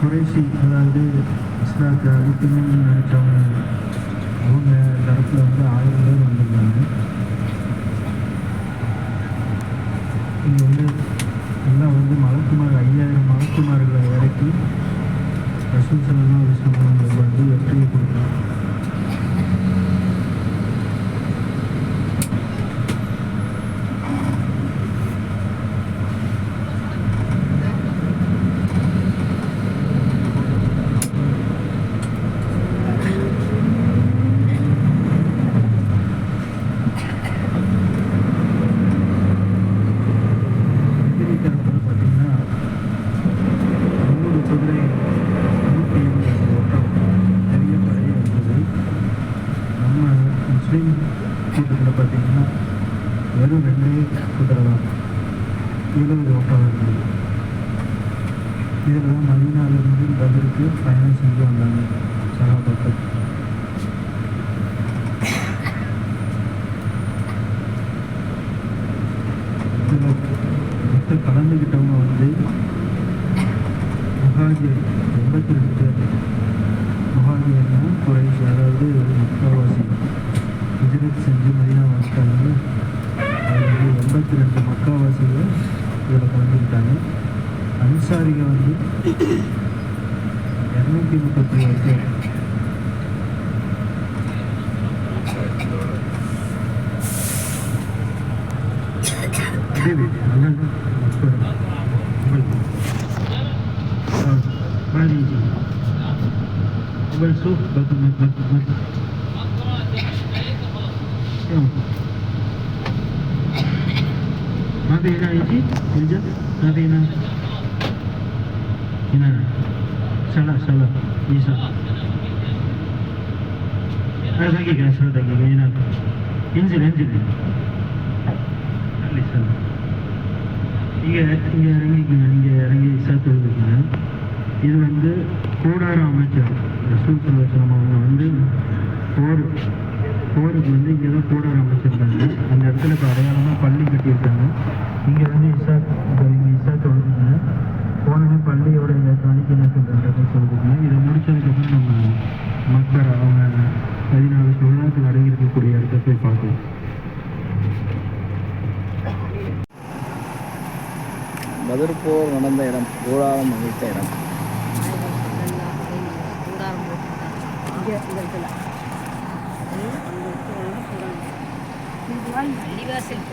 குறைசி அதாவது இஸ்லாத்தை அழிக்கணும்னு நினைச்சவங்க அவங்க தரப்பில் வந்து ஆயிரம் பேர் வந்திருந்தாங்க இங்கே வந்து எல்லாம் வந்து மலக்குமார் ஐயாயிரம் மலக்குமார்களை இறக்கி ரசூல் சலாம் அவங்களுக்கு வந்து வெற்றியை கொடுத்தாங்க முஸ்லீம் கேட்டுக்கிட்ட பார்த்தீங்கன்னா வெறும் ரெண்டே குதிரை தான் இருபது ஓட்டம் இதில் தான் மதினாலிருந்து பதிலுக்கு பயணம் செஞ்சு வந்தாங்க சகாபாக்கள். இதில் மொத்த கலந்துக்கிட்டவங்க வந்து முகாஜிர் எண்பத்தி ரெண்டு பேர். முகாஜிர்னா குறைஷ் அதாவது மக்கள் ಭಕ್ತರನ್ನು ಮಕ್ಕವಾಸಿಗೆ ಇವರು ಬಂದಿರ್ತಾರೆ ಅನ್ಸಾರಿಗೆ ಒಂದು ಎರಡ್ನೂರ ಇಪ್ಪತ್ತು ವರ್ಷ ಅದೇ ರೀತಿ ಹನ್ನೊಂದು ಮಕ್ಕಳು ಮಾಡಿದ್ದೀವಿ ಬಳಸು Mat Batu Mat. Mati ina iti, Ilja, mati ina. Ina. Salah, salah, Isa. Ada lagi kan, salah lagi, ina. Injil, injil. Ali salah. இங்கே இங்கே இறங்கிக்கங்க இங்கே இறங்கி சேர்த்துருக்குங்க இது வந்து கூடார அமைச்சர் ரசூல் சலாசலம் அவங்க வந்து போர் போருக்கு வந்து இங்கே தான் கூடார அமைச்சிருக்காங்க அந்த இடத்துல இப்போ அடையாளமாக பள்ளி கட்டியிருக்காங்க. இங்கே வந்து இசா இப்போ இங்கே இசா தொழுதுங்க போனவே பள்ளியோட இந்த காணிக்கை நட்டுன்றதை சொல்லுதுங்க இதை முடிச்சதுக்கப்புறம் நம்ம மக்கள் அவங்க பதினாலு சொல்லாத்தில் அடங்கி இருக்கக்கூடிய இடத்த போய் பார்க்கலாம். பதிர் போர் நடந்த இடம் கூடாரம் அமைத்த இடம். கூடாரம் போட்டுருக்காங்க பள்ளிவாசல்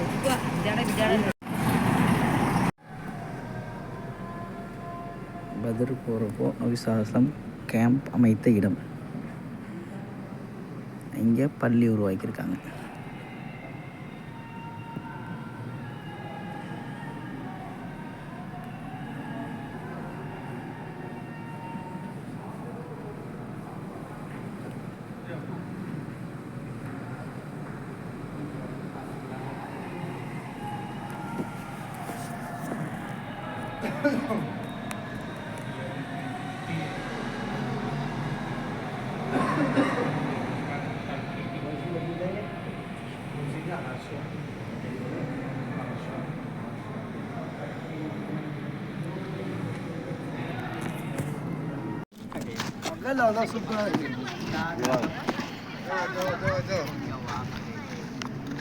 போகிறப்போ அவிசாசம் கேம்ப் அமைத்த இடம். இங்கே பள்ளி உருவாக்கியிருக்காங்க.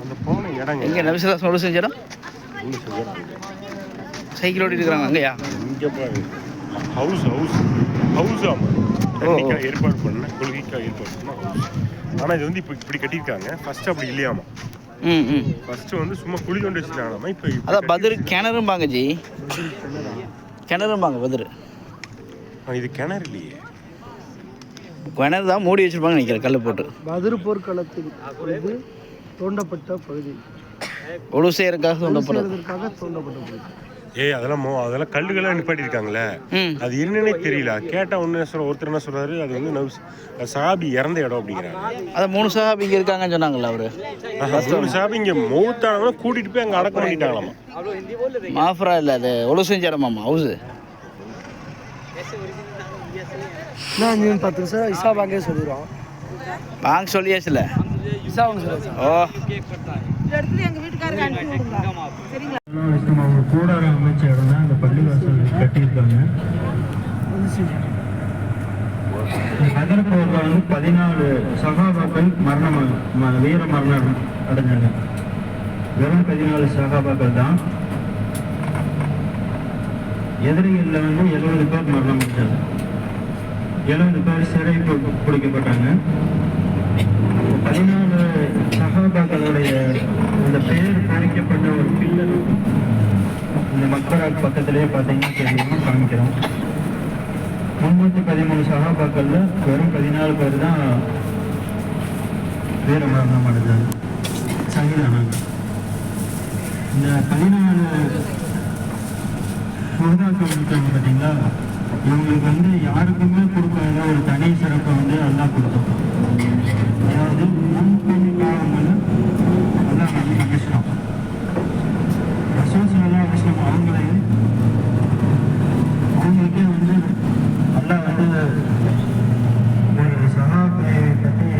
அந்த போன இடங்க எங்கே நபிசாசம் ஒரு செஞ்ச இடம். சைக்கிள் ஓட்டிட்டு இருக்கிறாங்க அங்கேயா? இங்க பாரு. ஹவுஸ் ஹவுஸ் ஹவுஸ் ஆமா தண்ணிக்காக ஏற்பாடு பண்ண கொள்கைக்காக ஏற்பாடு பண்ண ஹவுஸ் ஆனா இது வந்து இப்போ இப்படி கட்டியிருக்காங்க. ஃபர்ஸ்ட் அப்படி இல்லையாமா. ம் ம். ஃபர்ஸ்ட் வந்து சும்மா குழி கொண்டு வச்சுட்டாங்களாமா இப்போ அதான் பதிர் கிணறும்பாங்க ஜி. கிணறும்பாங்க பதிர். இது கிணறு இல்லையே. கிணறு தான் மூடி வச்சிருப்பாங்க நினைக்கிறேன் கல் போட்டு. பதிரு போர்க்களத்தில் இது தோண்டப்பட்ட பகுதி. ஒழு செய்யறதுக்காக தோண்டப்படும். செய்வதற்காக தோண்டப்பட்ட பகுதி. ஏய் அதெல்லாம் மோ அதெல்லாம் கல்லுகள்லாம் நிப்பாட்டியிருக்காங்க ம். அது என்னன்னே தெரியல. கேட்டா ஒன்று சொல்ற ஒருத்தர் என்ன சொல்றாரு அது வந்து நவ்ஸ் சாபி இறந்த இடம் அப்படிங்கிறாங்க. அதான் மூணு சஹாபி இங்கே இருக்காங்கன்னு சொன்னாங்கல்ல அவரு. மூணு சாபி இங்க மௌத்தானவங்க கூட்டிட்டு போய் அங்க அடக்கம் பண்ணிட்டாங்களாமா? மாஃபரா இல்லை அது ஒழு செஞ்ச இடமாம்மா ஹவுஸு. நான் நீ பத்து நிமிஷம் இசா பாங்கே சொல்லிடுவோம் வாங்க சொல்லியாச்சுல? இசா சொல்லுவாங்க ஓ. அவங்க கூடாரம் அமைச்ச இடம் தான் அந்த பள்ளிவாசல் கட்டியிருக்காங்க. பதில் போரில் வந்து பதினாலு சகாபாக்கள் மரணம் வீர மரணம் அடைஞ்சாங்க வெறும் பதினாலு சகாபாக்கள் தான். எதிரிகளில் வந்து எழுபது பேர் மரணம் அடைஞ்சாங்க எழுபது பேர் சிறை பிடிக்கப்பட்டாங்க. பதினாலு சகாபாக்களுடைய அந்த பெயர் பொறிக்கப்பட்ட ஒரு பில்லர் இந்த மக்களால் பக்கத்திலேயே பார்த்தீங்கன்னா தெரியும் காமிக்கிறோம். முன்னூற்றி பதிமூணு சகாபாக்கள்ல வெறும் பதினாலு பேர் தான் வீர மரணம் அடைஞ்சாங்க சங்கிதானாங்க இந்த பதினாலு சுகதாக்கள் இருக்காங்க பார்த்தீங்களா? இவங்களுக்கு வந்து யாருக்குமே கொடுக்காத ஒரு தனி சிறப்பை வந்து அல்லாஹ் கொடுத்தோம் அதாவது முன் பாவங்களை அல்லாஹ் வந்து மன்னிச்சிட்டான் ரசூல் சல்லா அலிஸ்லாம் அவங்களே அவங்களுக்கே வந்து அல்லாஹ் வந்து ஒரு சகாபியை பற்றி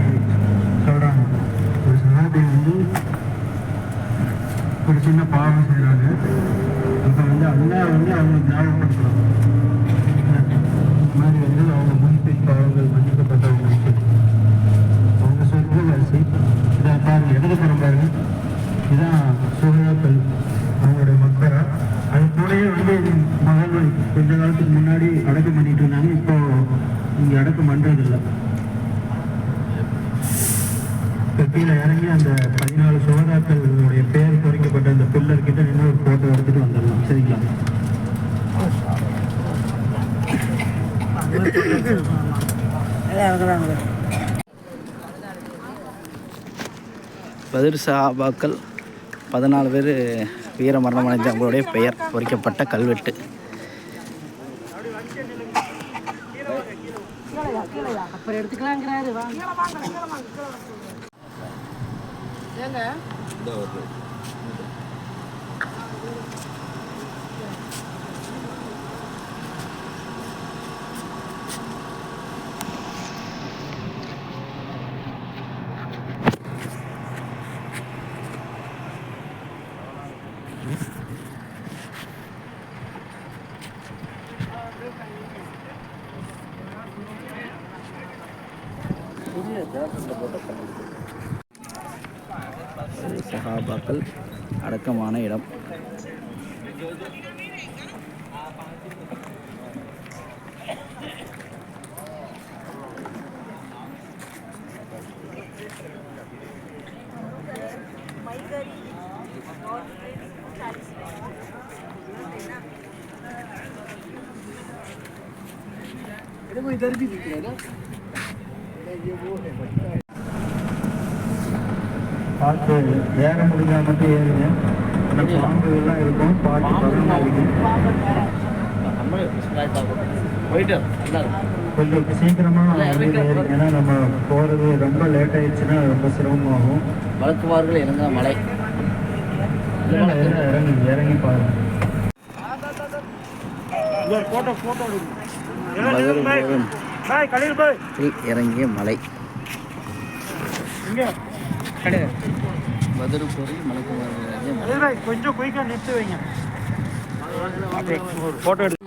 சொல்கிறாங்க ஒரு சகாபி வந்து ஒரு சின்ன பாவம் செய்கிறாங்க அப்போ வந்து அல்லா வந்து அவங்களுக்கு ஞாபகப்படுத்துகிறாங்க இந்த மாதிரி வந்து அவங்க முன்பின் பாவங்கள் மன்னிக்கப்பட்டவங்களுக்கு அவங்க சொல்கிற வரிசை இதை பாருங்க இடது புறம் பாருங்க இதான் சூழாக்கள் அவங்களுடைய மக்கரா அது கூடயே வந்து மகள் கொஞ்ச காலத்துக்கு முன்னாடி அடக்கம் பண்ணிட்டு இருந்தாங்க. இப்போ இங்கே அடக்கம் பண்ணுறதில்லை இப்போ கீழே இறங்கி அந்த பதினாலு சுகதாக்களுடைய பெயர் குறைக்கப்பட்ட அந்த பில்லர் கிட்ட நின்று ஒரு போட்டோ எடுத்துட்டு வந்துடலாம். சரிங்களா? பதிர் சஹாபாக்கள் பதினாலு பேர் வீர மரணம் அடைந்தவங்களுடைய பெயர் பொறிக்கப்பட்ட கல்வெட்டு. சஹாபாக்கள் அடக்கமான இடம். அப்புறம் எடுத்துக்கலாங்கிறாரு வாங்க ஏங்க பதிர் சஹாபாக்கள் அடக்கமான இடம் பார்த்து ஏற முடிஞ்சா மட்டும் ஏறுங்க பாம்புகள்லாம் இருக்கும். பார்த்து கொஞ்சம் சீக்கிரமா ஏன்னா நம்ம போறது ரொம்ப லேட் ஆயிடுச்சுன்னா ரொம்ப சிரமமாகும். இல்ல, இல்ல, இல்ல, இறங்குங்க இறங்கி பாருங்க. பதிர் போரில் இறங்கிய மலை. பதிர் போரில் மலக்குமார்கள் இறங்கிய மலை. கொஞ்சம் குயிக்கா நிறுத்தி வைங்க. போட்டோ எடுத்து.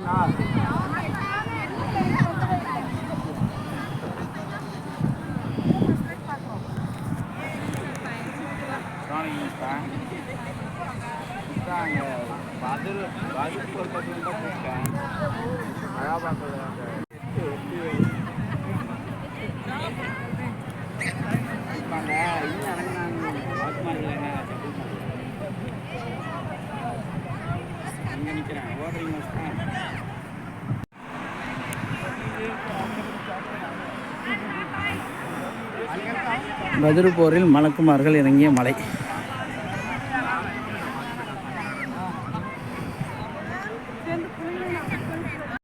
பதிர் போரில் மணக்குமார்கள் இறங்கிய மலை.